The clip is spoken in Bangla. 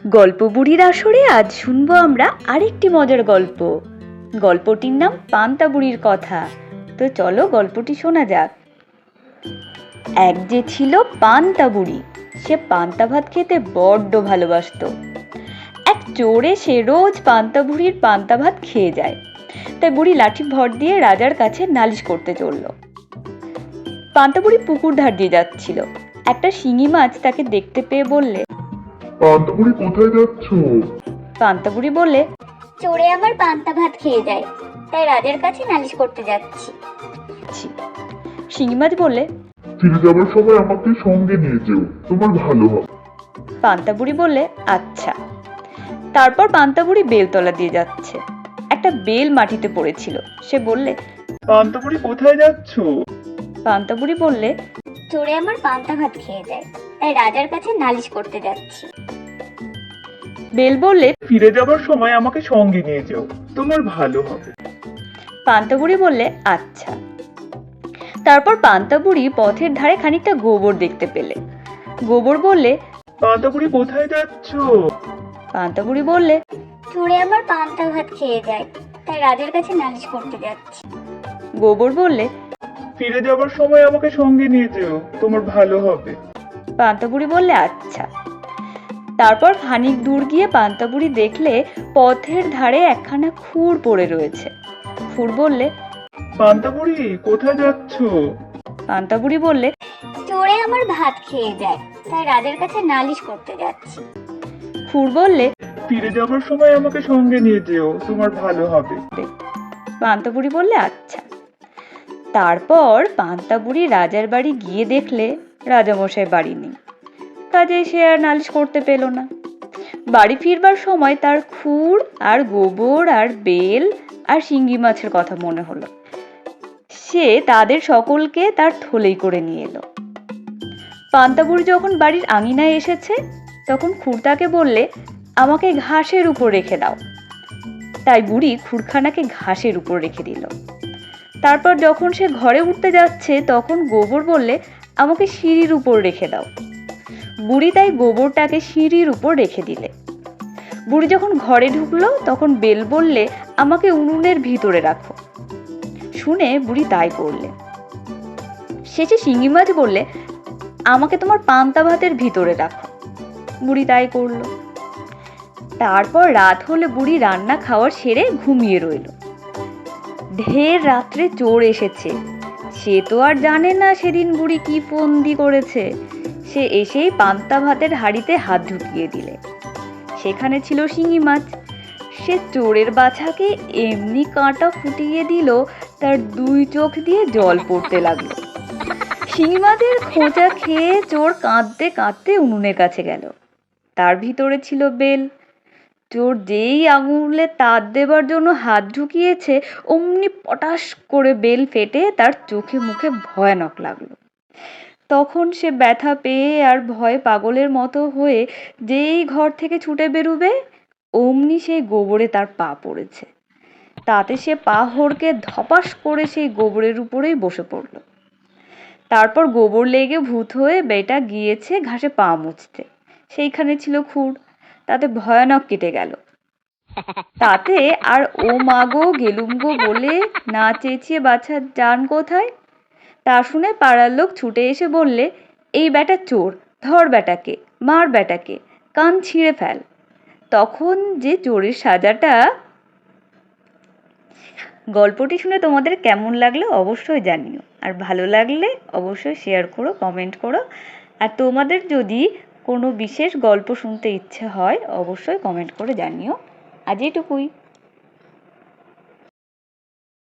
গল্প বুড়ির আসরে আজ শুনব আমরা আরেকটি মজার গল্প। গল্পটির নাম পান্তা বুড়ির কথা। তো চলো গল্পটি শোনা যাক। এক যে ছিল পান্তা বুড়ি, সে পান্তা ভাত খেতে বড্ড ভালোবাসতো। এক চোরে সে রোজ পান্তা বুড়ির পান্তা ভাত খেয়ে যায়। তাই বুড়ি লাঠি ভর দিয়ে রাজার কাছে নালিশ করতে চলল। পান্তা বুড়ি পুকুর ধার দিয়ে যাচ্ছিল। একটা শিঙি মাছ তাকে দেখতে পেয়ে বললে পান্তপুরি কোথায় যাচ্ছ? বললে? চোরে আমার পান্তা ভাত খেয়ে যায় তাই রাজার কাছে নালিশ করতে যাচ্ছি। ছি শিঙি মাছ বললে? ফিরে যাবার সময় আমাকে সঙ্গে নিয়ে যেও তোমার ভালো হবে। পান্তা বুড়ি বললে আচ্ছা। তারপর পান্তা বুড়ি বেলতলা দিয়ে যাচ্ছে। একটা বেল মাটিতে পড়েছিল সে বললে পান্তপুরি কোথায় যাচ্ছ? পান্তা বুড়ি বললে চোরে আমার পান্তা ভাত খেয়ে যায় তাই রাজার কাছে নালিশ করতে যাচ্ছি। বেল বললে ফিরে যাবার সময় আমাকে সঙ্গে নিয়ে যেও। তোমার ভালো হবে। পান্তা বুড়ি বললে আচ্ছা। তারপর পান্তা বুড়ি পথের ধারে খানিকটা গোবর দেখতে পেলে। গোবর বললে পান্তপুরি কোথায় যাচ্ছ? পান্তা বুড়ি বললে চোরে আমার পান্তা ভাত খেয়ে যায় তাই রাজার কাছে নালিশ করতে যাচ্ছি। গোবর বললে ফিরে যাবার সময় আমাকে সঙ্গে নিয়ে যেও তোমার ভালো হবে। পান্তা বুড়ি বললে আচ্ছা। তারপর খানিক দূর গিয়ে পান্তা বুড়ি দেখলে পথের ধারে একখানা খুর পড়ে রয়েছে। খুর বললে পান্তপুরি কোথায় যাচ্ছ? পান্তা বুড়ি বললে চোরে আমার ভাত খেয়ে যায় তাই রাজার কাছে নালিশ করতে যাচ্ছি। খুর বললে ফিরে যাবার সময় আমাকে সঙ্গে নিয়ে যেও তোমার ভালো হবে। পান্তা বুড়ি বললে আচ্ছা। তারপর পান্তা বুড়ি রাজার বাড়ি গিয়ে দেখলে রাজামশাই বাড়ি নেই। কাজে সে আর নালিশ করতে পেল না। বাড়ি ফিরবার সময় তার খুর আর গোবর আর বেল আর শিঙ্গি মাছের কথা মনে হলো। সে তাদের সকলকে তার থলেই করে নিয়ে এলো। পান্তা বুড়ি যখন বাড়ির আঙিনায় এসেছে, তখন খুরতাকে বললে, আমাকে ঘাসের উপর রেখে দাও। তাই বুড়ি খুরখানাকে ঘাসের উপর রেখে দিল। তারপর যখন সে ঘরে উঠতে যাচ্ছে, তখন গোবর বললে, আমাকে সিঁড়ির উপর রেখে দাও। বুড়ি তাই গোবরটাকে সিঁড়ির উপর রেখে দিলে। বুড়ি যখন ঘরে ঢুকলো, তখন বেল বললে, আমাকে উনুনের ভিতরে রাখো। শুনে বুড়ি তাই করলে। শেষে শিঙি মাছ বললে, আমাকে তোমার পান্তা ভাতের ভিতরে রাখো। বুড়ি তাই করল। তারপর রাত হলে বুড়ি রান্না খাওয়ার সেরে ঘুমিয়ে রইল। ঢের রাত্রে চোর এসেছে। সে তো আর জানে না সেদিন বুড়ি কি ফন্দি করেছে। সে এসেই পান্তা ভাতের হাঁড়িতে হাত ঢুকিয়ে দিলে। সেখানে ছিল শিঙি মাছ। সে চোরের বাছাকে এমনি কাঁটা ফুটিয়ে দিল, তার দুই চোখ দিয়ে জল পড়তে লাগল। শিঙি মাছের খোঁচা খেয়ে চোর কাঁদতে কাঁদতে উনুনের কাছে গেল। তার ভিতরে ছিল বেল। চোর যেই আঙুলে তার দেবার জন্য হাত ঢুকিয়েছে, অমনি পটাশ করে বেল ফেটে তার চোখে মুখে ভয়ানক লাগল। তখন সে ব্যথা পেয়ে আর ভয় পাগলের মতো হয়ে যেই ঘর থেকে ছুটে বেরুবে, অমনি সেই গোবরে তার পা পড়েছে। তাতে সে পা হড়কে ধপাস করে সেই গোবরের উপরেই বসে পড়ল। তারপর গোবর লেগে ভূত হয়ে বেটা গিয়েছে ঘাসে পা মুছতে। সেইখানে ছিল খুর, তাতে ভয়ানক কেটে গেল। তাতে আর ও মাগো গেলুম গো বলে না চেঁচিয়ে বাছা যান কোথায়? তা শুনে পাড়ার লোক ছুটে এসে বললে, এই বেটা চোর, ধর বেটাকে মার বেটাকে কান ছিঁড়ে ফেল। তখন যে চোরের সাজাটা গল্পটি শুনে তোমাদের কেমন লাগল অবশ্যই জানিও। আর ভালো লাগলে অবশ্যই শেয়ার করো কমেন্ট করো। আর তোমাদের যদি কোনো বিশেষ গল্প শুনতে ইচ্ছে হয়, অবশ্যই কমেন্ট করে জানিও। আজ এটুকুই।